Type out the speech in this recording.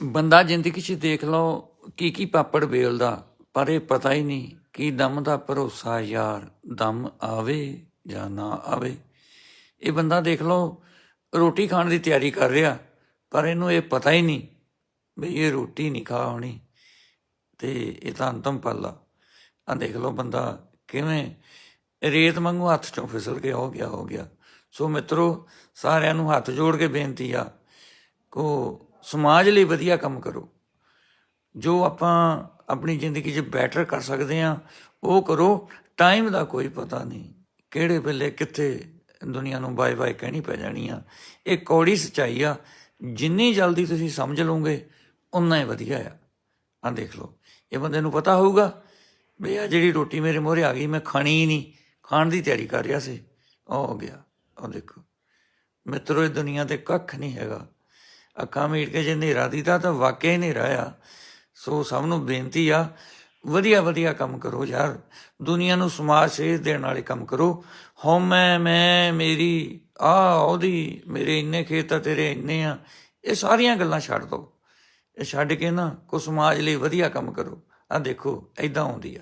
ਬੰਦਾ ਜ਼ਿੰਦਗੀ 'ਚ ਦੇਖ ਲਓ ਕੀ ਕੀ ਪਾਪੜ ਵੇਲਦਾ, ਪਰ ਇਹ ਪਤਾ ਹੀ ਨਹੀਂ ਕੀ ਦਮ ਦਾ ਭਰੋਸਾ ਯਾਰ ਦਮ ਆਵੇ ਜਾਂ ਨਾ ਆਵੇ। ਇਹ ਬੰਦਾ ਦੇਖ ਲਓ ਰੋਟੀ ਖਾਣ ਦੀ ਤਿਆਰੀ ਕਰ ਰਿਹਾ, ਪਰ ਇਹਨੂੰ ਇਹ ਪਤਾ ਹੀ ਨਹੀਂ ਵੀ ਇਹ ਰੋਟੀ ਨਹੀਂ ਖਾ ਹੋਣੀ ਤੇ ਇਹ ਤਾਂ ਅੰਤਮ ਪਲ ਆ। ਆ ਦੇਖ ਲਓ ਬੰਦਾ ਕਿਵੇਂ ਰੇਤ ਵਾਂਗੂ ਹੱਥ ਚੋਂ ਫਿਸਲ ਕੇ ਹੋ ਗਿਆ ਹੋ ਗਿਆ। ਸੋ ਮਿੱਤਰੋ, ਸਾਰਿਆਂ ਨੂੰ ਹੱਥ ਜੋੜ ਕੇ ਬੇਨਤੀ ਆ, ਕੋ ਸਮਾਜ ਲਈ ਵਧੀਆ ਕੰਮ ਕਰੋ। ਜੋ ਆਪਾਂ ਆਪਣੀ ਜ਼ਿੰਦਗੀ 'ਚ ਬੈਟਰ ਕਰ ਸਕਦੇ ਆ ਉਹ ਕਰੋ। ਟਾਈਮ ਦਾ ਕੋਈ ਪਤਾ ਨਹੀਂ ਕਿਹੜੇ ਵੇਲੇ ਕਿੱਥੇ ਦੁਨੀਆ ਨੂੰ ਬਾਏ ਬਾਏ ਕਹਿਣੀ ਪੈ ਜਾਣੀ ਆ। ਇਹ ਕੌੜੀ ਸਚਾਈ ਆ। ਜਿੰਨੀ ਜਲਦੀ ਤੁਸੀਂ ਸਮਝ ਲਓਗੇ ਉਨਾ ਹੀ ਵਧੀਆ ਆ। ਆ ਦੇਖ ਲਓ, ਇਹ ਬੰਦੇ ਨੂੰ ਪਤਾ ਹੋਊਗਾ ਵੀ ਆ ਜਿਹੜੀ ਰੋਟੀ ਮੇਰੇ ਮੂਹਰੇ ਆ ਗਈ, ਮੈਂ ਖਾਣੀ ਹੀ ਨਹੀਂ। ਖਾਣ ਦੀ ਤਿਆਰੀ ਕਰ ਰਿਹਾ ਸੀ। ਉਹ ਹੋ ਗਿਆ। ਉਹ ਦੇਖੋ। ਮਿੱਤਰੋ, ਇਹ ਦੁਨੀਆ ਤੇ ਕੱਖ ਨਹੀਂ ਹੈਗਾ। ਅੱਖਾਂ ਮੀਟ ਕੇ ਜੇ ਹਨੇਰਾ ਦੀਦਾ ਤਾਂ ਵਾਕਿਆ ਹੀ ਹਨੇਰਾ ਆ। ਸੋ ਸਭ ਨੂੰ ਬੇਨਤੀ ਆ, ਵਧੀਆ ਵਧੀਆ ਕੰਮ ਕਰੋ ਯਾਰ। ਦੁਨੀਆ ਨੂੰ ਸਮਾਜ ਸੇਧ ਦੇਣ ਵਾਲੇ ਕੰਮ ਕਰੋ। ਹਉਮੈ ਮੈਂ ਮੇਰੀ, ਆ, ਉਹਦੀ, ਮੇਰੇ ਇੰਨੇ ਖੇਤ ਆ, ਤੇਰੇ ਇੰਨੇ ਆ। ਇਹ ਸਾਰੀਆਂ ਗੱਲਾਂ ਛੱਡ ਦੋ। ਇਹ ਛੱਡ ਕੇ ਨਾ ਕੋ ਸਮਾਜ ਲਈ ਵਧੀਆ ਕੰਮ ਕਰੋ। ਆ ਦੇਖੋ ਐਦਾਂ ਹੁੰਦੀ ਆ।